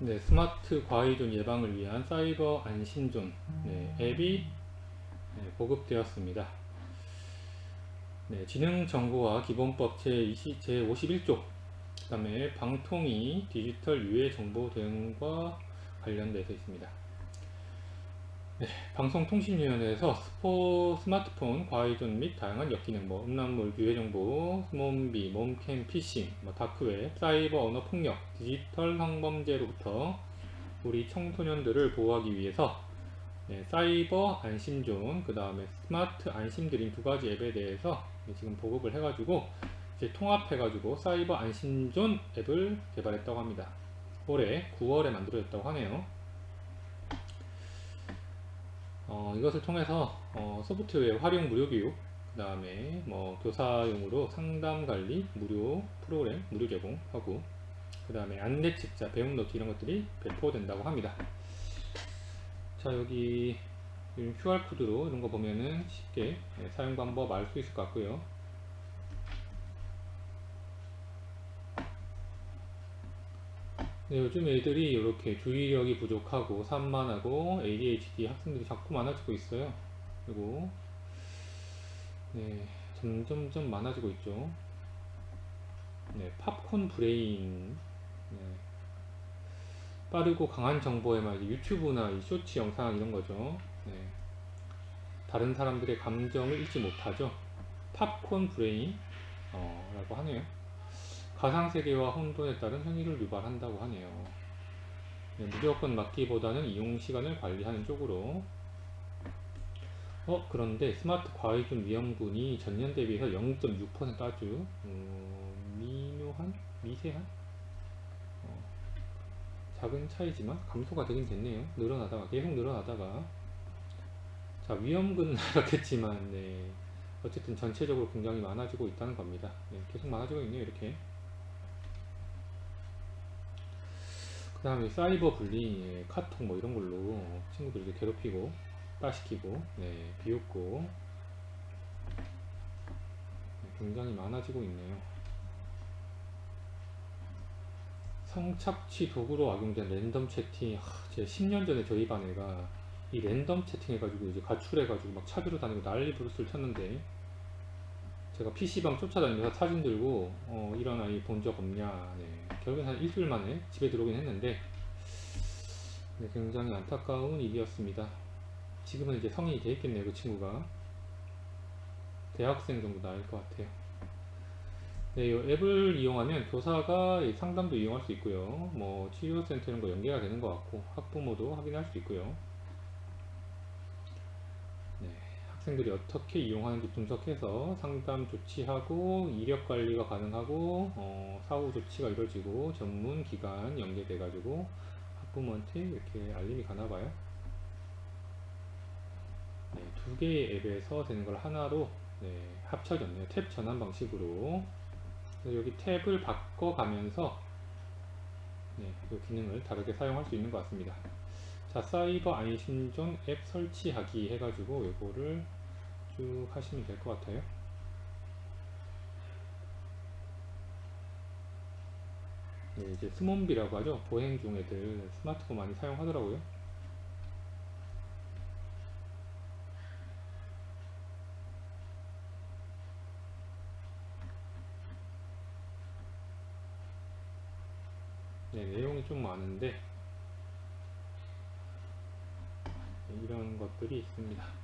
네, 스마트 과의존 예방을 위한 사이버 안심존 네, 앱이 네, 보급되었습니다. 네, 지능정보화 기본법 제20, 제51조 그 다음에 방통위 디지털 유해 정보 대응과 관련돼서 있습니다. 네, 방송통신위원회에서 스포, 스마트폰 과의존 및 다양한 역기능, 뭐 음란물, 유해 정보, 몸비, 몸캠, 피싱, 뭐 다크웹, 사이버 언어 폭력, 디지털 성범죄로부터 우리 청소년들을 보호하기 위해서 네, 사이버 안심존, 그 다음에 스마트 안심드림 두 가지 앱에 대해서 지금 보급을 해가지고 이제 통합해가지고 사이버 안심존 앱을 개발했다고 합니다. 올해 9월에 만들어졌다고 하네요. 어, 이것을 통해서 어, 소프트웨어 활용 무료 교육, 그 다음에 뭐 교사용으로 상담 관리 무료 프로그램 무료 제공하고, 그 다음에 안내 책자, 배움 노트 이런 것들이 배포된다고 합니다. 자 여기 QR 코드로 이런 거 보면은 쉽게 네, 사용 방법 알 수 있을 것 같고요. 네, 요즘 애들이 이렇게 주의력이 부족하고 산만하고 ADHD 학생들이 자꾸 많아지고 있어요. 그리고 네, 점점점 많아지고 있죠. 네, 팝콘 브레인. 네, 빠르고 강한 정보에만 유튜브나 이 쇼츠 영상 이런 거죠. 네, 다른 사람들의 감정을 읽지 못하죠. 팝콘 브레인 어, 라고 하네요. 가상세계와 혼돈에 따른 행위를 유발한다고 하네요. 네, 무조건 막기보다는 이용 시간을 관리하는 쪽으로. 어, 그런데 스마트 과외준 위험군이 전년 대비해서 0.6% 아주 음, 미묘한? 미세한? 어, 작은 차이지만 감소가 되긴 됐네요. 늘어나다가 계속 늘어나다가 자 위험군은 그렇겠지만 네. 어쨌든 전체적으로 굉장히 많아지고 있다는 겁니다. 네, 계속 많아지고 있네요. 이렇게 그 다음에 사이버 불링, 예, 카톡 뭐 이런 걸로 친구들을 이제 괴롭히고 따시키고 네, 비웃고 네, 굉장히 많아지고 있네요. 성착취 도구로 악용된 랜덤 채팅, 하, 제가 10년 전에 저희 반 애가 이 랜덤 채팅 해가지고 이제 가출해가지고 막 차주로 다니고 난리 부르스를 쳤는데 제가 PC방 쫓아다니면서 사진 들고 어, 이런 아이 본 적 없냐. 네. 결국엔 한 일주일 만에 집에 들어오긴 했는데 네, 굉장히 안타까운 일이었습니다. 지금은 이제 성인이 돼 있겠네요 그 친구가. 대학생 정도 나일 것 같아요. 네, 이 앱을 이용하면 교사가 상담도 이용할 수 있고요. 뭐 치료센터 이런 거 연계가 되는 것 같고 학부모도 확인할 수 있고요 학생들이 어떻게 이용하는지 분석해서 상담 조치하고 이력 관리가 가능하고 어, 사후 조치가 이루어지고 전문 기관 연계돼 가지고 학부모한테 이렇게 알림이 가나 봐요. 네, 두 개의 앱에서 되는 걸 하나로 네, 합쳐졌네요. 탭 전환 방식으로 여기 탭을 바꿔가면서 네, 그 기능을 다르게 사용할 수 있는 것 같습니다. 자 사이버 안심존 앱 설치하기 해가지고 이거를 쭉 하시면 될 것 같아요. 네, 이제 스몬비라고 하죠? 보행 중 애들 스마트폰 많이 사용하더라고요. 네, 내용이 좀 많은데 이런 것들이 있습니다.